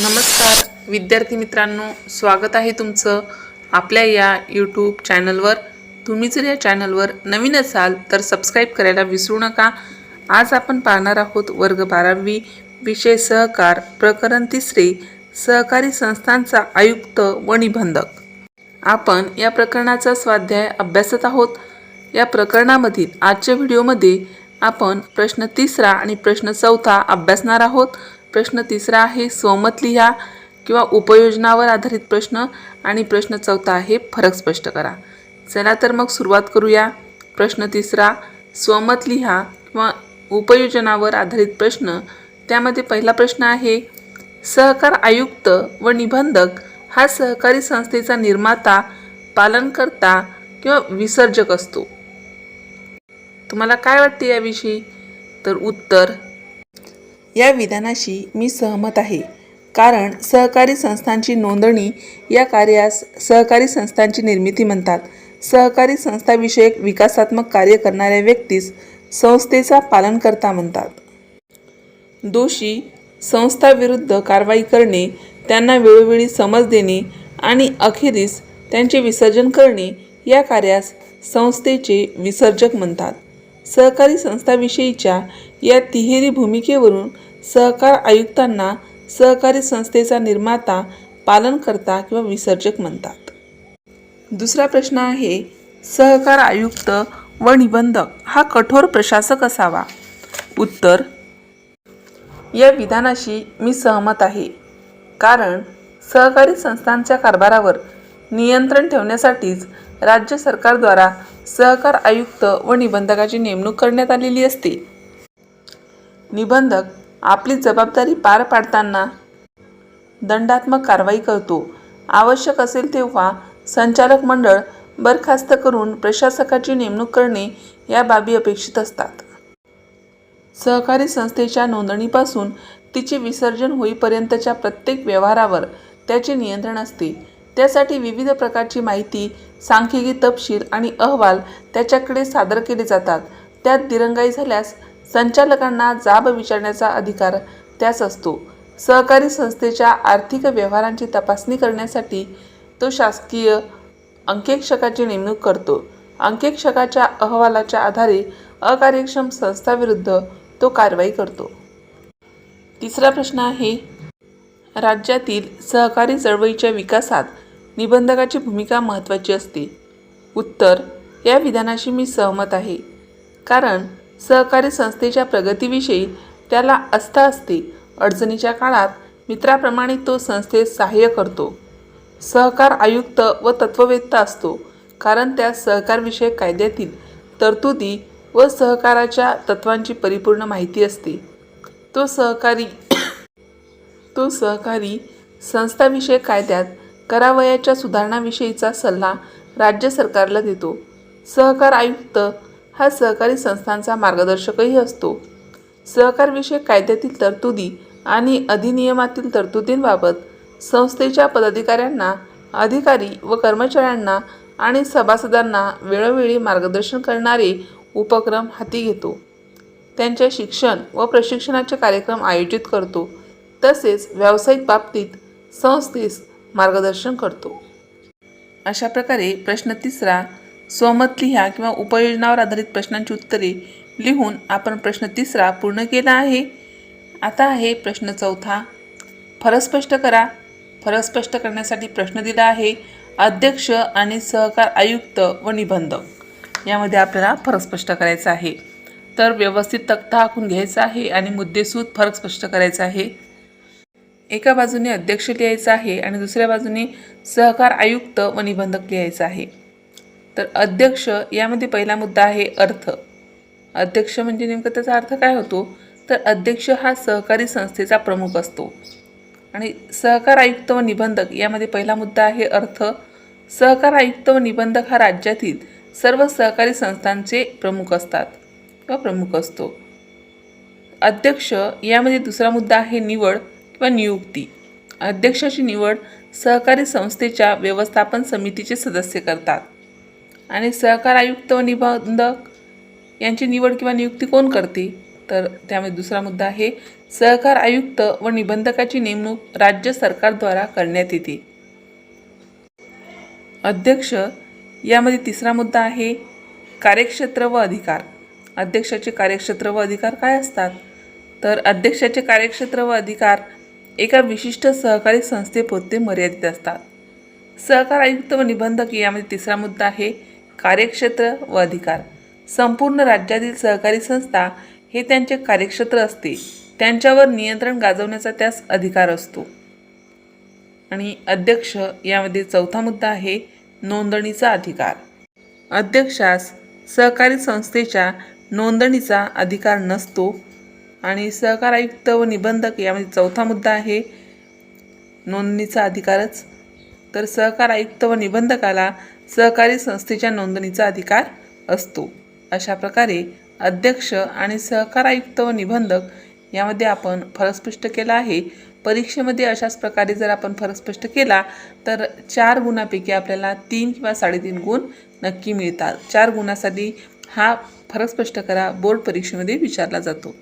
नमस्कार. विद्यार्थी मित्रांनो स्वागत आहे तुमचं आपल्या या यूट्यूब चॅनलवर तुम्ही जर या चॅनलवर नवीन असाल तर सबस्क्राईब करायला विसरू नका. आज आपण पाहणार आहोत वर्ग बारावी विषय सहकार प्रकरण तिसरे सहकारी संस्थांचा आयुक्त व निबंधक. आपण या प्रकरणाचा स्वाध्याय अभ्यासत आहोत. या प्रकरणामधील आजच्या व्हिडिओमध्ये आपण प्रश्न तिसरा आणि प्रश्न चौथा अभ्यासणार आहोत. प्रश्न तिसरा आहे स्वमत लिहा किंवा उपयोजनावर आधारित प्रश्न आणि प्रश्न चौथा आहे फरक स्पष्ट करा. चला तर मग सुरुवात करूया. प्रश्न तिसरा स्वमत लिहा किंवा उपयोजनावर आधारित प्रश्न. त्यामध्ये पहिला प्रश्न आहे सहकार आयुक्त व निबंधक हा सहकारी संस्थेचा निर्माता पालनकर्ता किंवा विसर्जक असतो. तुम्हाला काय वाटते याविषयी? तर उत्तर या विधानाशी मी सहमत आहे. कारण सहकारी संस्थांची नोंदणी या कार्यास सहकारी संस्थांची निर्मिती म्हणतात. सहकारी संस्थाविषयक विकासात्मक कार्य करणाऱ्या व्यक्तीस संस्थेचा पालनकर्ता म्हणतात. दोषी संस्थाविरुद्ध कारवाई करणे त्यांना वेळोवेळी समज देणे आणि अखेरीस त्यांचे विसर्जन करणे या कार्यास संस्थेचे विसर्जक म्हणतात. सहकारी संस्थाविषयीच्या या तिहेरी भूमिकेवरून सहकार आयुक्तांना सहकारी संस्थेचा निर्माता पालनकर्ता किंवा विसर्जक म्हणतात. दुसरा प्रश्न आहे सहकार आयुक्त व निबंधक हा कठोर प्रशासक असावा? उत्तर या विधानाशी मी सहमत आहे. कारण सहकारी संस्थांच्या कारभारावर नियंत्रण ठेवण्यासाठीच राज्य सरकारद्वारा सहकार आयुक्त व निबंधकाची नेमणूक करण्यात आलेली असते. निबंधक आपली जबाबदारी पार पाडताना दंडात्मक कारवाई करतो. आवश्यक असेल तेव्हा संचालक मंडळ बरखास्त करून प्रशासकाची नेमणूक करणे या बाबी अपेक्षित असतात. सहकारी संस्थेच्या नोंदणीपासून तिचे विसर्जन होईपर्यंतच्या प्रत्येक व्यवहारावर त्याचे नियंत्रण असते. त्यासाठी विविध प्रकारची माहिती सांख्यिकी तपशील आणि अहवाल त्याच्याकडे सादर केले जातात. त्यात दिरंगाई झाल्यास संचालकांना जाब विचारण्याचा अधिकार त्यास असतो. सहकारी संस्थेच्या आर्थिक व्यवहारांची तपासणी करण्यासाठी तो शासकीय अंकेक्षकाची नेमणूक करतो. अंकेक्षकाच्या अहवालाच्या आधारे अकार्यक्षम संस्थाविरुद्ध तो कारवाई करतो. तिसरा प्रश्न आहे राज्यातील सहकारी चळवळीच्या विकासात निबंधकाची भूमिका महत्त्वाची असते. उत्तर या विधानाशी मी सहमत आहे. कारण सहकारी संस्थेच्या प्रगतीविषयी त्याला आस्था असते. अडचणीच्या काळात मित्राप्रमाणे तो संस्थेस सहाय्य करतो. सहकार आयुक्त व तत्ववेत्ता असतो. कारण त्या सहकारविषयक कायद्यातील तरतुदी व सहकाराच्या तत्वांची परिपूर्ण माहिती असते. तो सहकारी तो सहकारी संस्थाविषयक कायद्यात करावयाच्या सुधारणाविषयीचा सल्ला राज्य सरकारला देतो. सहकार आयुक्त हा सहकारी संस्थांचा मार्गदर्शकही असतो. सहकारविषयक कायद्यातील तरतुदी आणि अधिनियमातील तरतुदींबाबत संस्थेच्या पदाधिकाऱ्यांना अधिकारी व कर्मचाऱ्यांना आणि सभासदांना वेळोवेळी मार्गदर्शन करणारे उपक्रम हाती घेतो. त्यांच्या शिक्षण व प्रशिक्षणाचे कार्यक्रम आयोजित करतो. तसेच व्यावसायिक बाबतीत संस्थेस मार्गदर्शन करतो. अशा प्रकारे प्रश्न तिसरा स्वमत लिहा किंवा उपयोजनावर आधारित प्रश्नांची उत्तरे लिहून आपण प्रश्न तिसरा पूर्ण केला आहे. आता आहे प्रश्न चौथा. फरक स्पष्ट करा. फरक स्पष्ट करण्यासाठी प्रश्न दिला आहे. अध्यक्ष आणि सहकार आयुक्त व निबंधक. यामध्ये आपल्याला फरक स्पष्ट करायचा आहे. तर व्यवस्थित तक्ता आखून घ्यायचा आहे आणि मुद्देसूद फरक स्पष्ट करायचा आहे. एका बाजूने अध्यक्ष लिहायचं आहे आणि दुसऱ्या बाजूने सहकार आयुक्त व निबंधक लिहायचं आहे. तर अध्यक्ष यामध्ये पहिला मुद्दा आहे अर्थ. अध्यक्ष म्हणजे नेमकं त्याचा अर्थ काय होतो? तर अध्यक्ष हा सहकारी संस्थेचा प्रमुख असतो. आणि सहकार आयुक्त व निबंधक यामध्ये पहिला मुद्दा आहे अर्थ. सहकार आयुक्त व निबंधक हा राज्यातील सर्व सहकारी संस्थांचे प्रमुख असतात किंवा प्रमुख असतो. अध्यक्ष यामध्ये दुसरा मुद्दा आहे निवड किंवा नियुक्ती. अध्यक्षाची निवड सहकारी संस्थेच्या व्यवस्थापन समितीचे सदस्य करतात. आणि सहकार आयुक्त व निबंधक यांची निवड किंवा नियुक्ती कोण करते? तर त्यामध्ये दुसरा मुद्दा आहे सहकार आयुक्त व निबंधकाची नेमणूक राज्य सरकारद्वारा करण्यात येते. अध्यक्ष यामध्ये तिसरा मुद्दा आहे कार्यक्षेत्र व अधिकार. अध्यक्षाचे कार्यक्षेत्र व अधिकार काय असतात? तर अध्यक्षाचे कार्यक्षेत्र व अधिकार एका विशिष्ट सहकारी संस्थेपुरते मर्यादित असतात. सहकार आयुक्त व निबंधक यामध्ये तिसरा मुद्दा आहे कार्यक्षेत्र व अधिकार. संपूर्ण राज्यातील सहकारी संस्था हे त्यांचे कार्यक्षेत्र असते. त्यांच्यावर नियंत्रण गाजवण्याचा त्यास अधिकार असतो. आणि अध्यक्ष यामध्ये चौथा मुद्दा आहे नोंदणीचा अधिकार. अध्यक्षास सहकारी संस्थेच्या नोंदणीचा अधिकार नसतो. आणि सहकार आयुक्त व निबंधक यामध्ये चौथा मुद्दा आहे नोंदणीचा अधिकारच. तर सहकार आयुक्त व निबंधकाला सहकारी संस्थेच्या नोंदणीचा अधिकार असतो. अशा प्रकारे अध्यक्ष आणि सहकार आयुक्त व निबंधक यामध्ये आपण फरक स्पष्ट केला आहे. परीक्षेमध्ये अशाच प्रकारे जर आपण फरक स्पष्ट केला तर चार गुणापैकी आपल्याला तीन किंवा साडेतीन गुण नक्की मिळतात. चार गुणासाठी हा फरक स्पष्ट करा बोर्ड परीक्षेमध्ये विचारला जातो.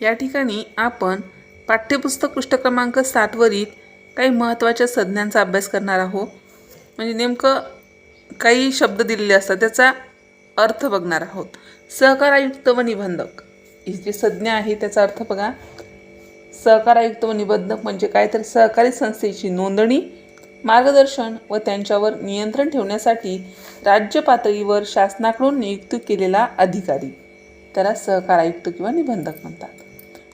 या ठिकाणी आपण पाठ्यपुस्तक पृष्ठ क्रमांक सातवरील काही महत्त्वाच्या संज्ञांचा अभ्यास करणार आहोत. म्हणजे नेमकं काही शब्द दिलेले असतात त्याचा अर्थ बघणार आहोत. सहकार आयुक्त व निबंधक. ही जी संज्ञा आहे त्याचा अर्थ बघा. सहकार आयुक्त व निबंधक म्हणजे काय? तर सहकारी संस्थेची नोंदणी मार्गदर्शन व त्यांच्यावर नियंत्रण ठेवण्यासाठी राज्य पातळीवर शासनाकडून नियुक्त केलेला अधिकारी. त्याला सहकार आयुक्त किंवा निबंधक म्हणतात.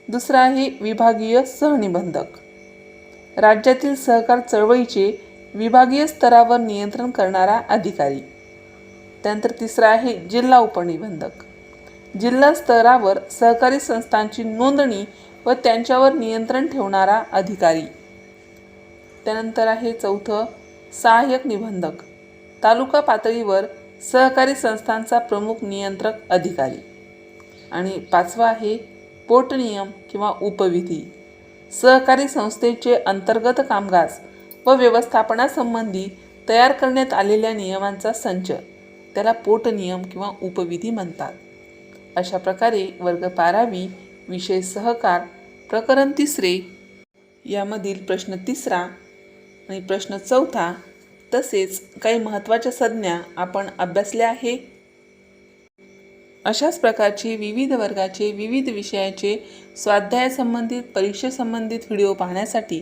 दुसरा आहे विभागीय सहनिबंधक. राज्यातील सहकार चळवळीचे विभागीय स्तरावर नियंत्रण करणारा अधिकारी. त्यानंतर तिसरा आहे जिल्हा उपनिबंधक. जिल्हा स्तरावर सहकारी संस्थांची नोंदणी व त्यांच्यावर नियंत्रण ठेवणारा अधिकारी. त्यानंतर आहे चौथं सहाय्यक निबंधक. तालुका पातळीवर सहकारी संस्थांचा प्रमुख नियंत्रक अधिकारी. आणि पाचवा आहे पोटनियम किंवा उपविधी. सहकारी संस्थेचे अंतर्गत कामकाज व व्यवस्थापनासंबंधी तयार करण्यात आलेल्या नियमांचा संच त्याला पोटनियम किंवा उपविधी म्हणतात. अशा प्रकारे वर्ग बारावी विषय सहकार प्रकरण तिसरे यामधील प्रश्न तिसरा आणि प्रश्न चौथा तसेच काही महत्त्वाच्या संज्ञा आपण अभ्यासल्या आहे. अशाच प्रकारचे विविध वर्गाचे विविध विषयाचे स्वाध्यायासंबंधित परीक्षेसंबंधित व्हिडिओ पाहण्यासाठी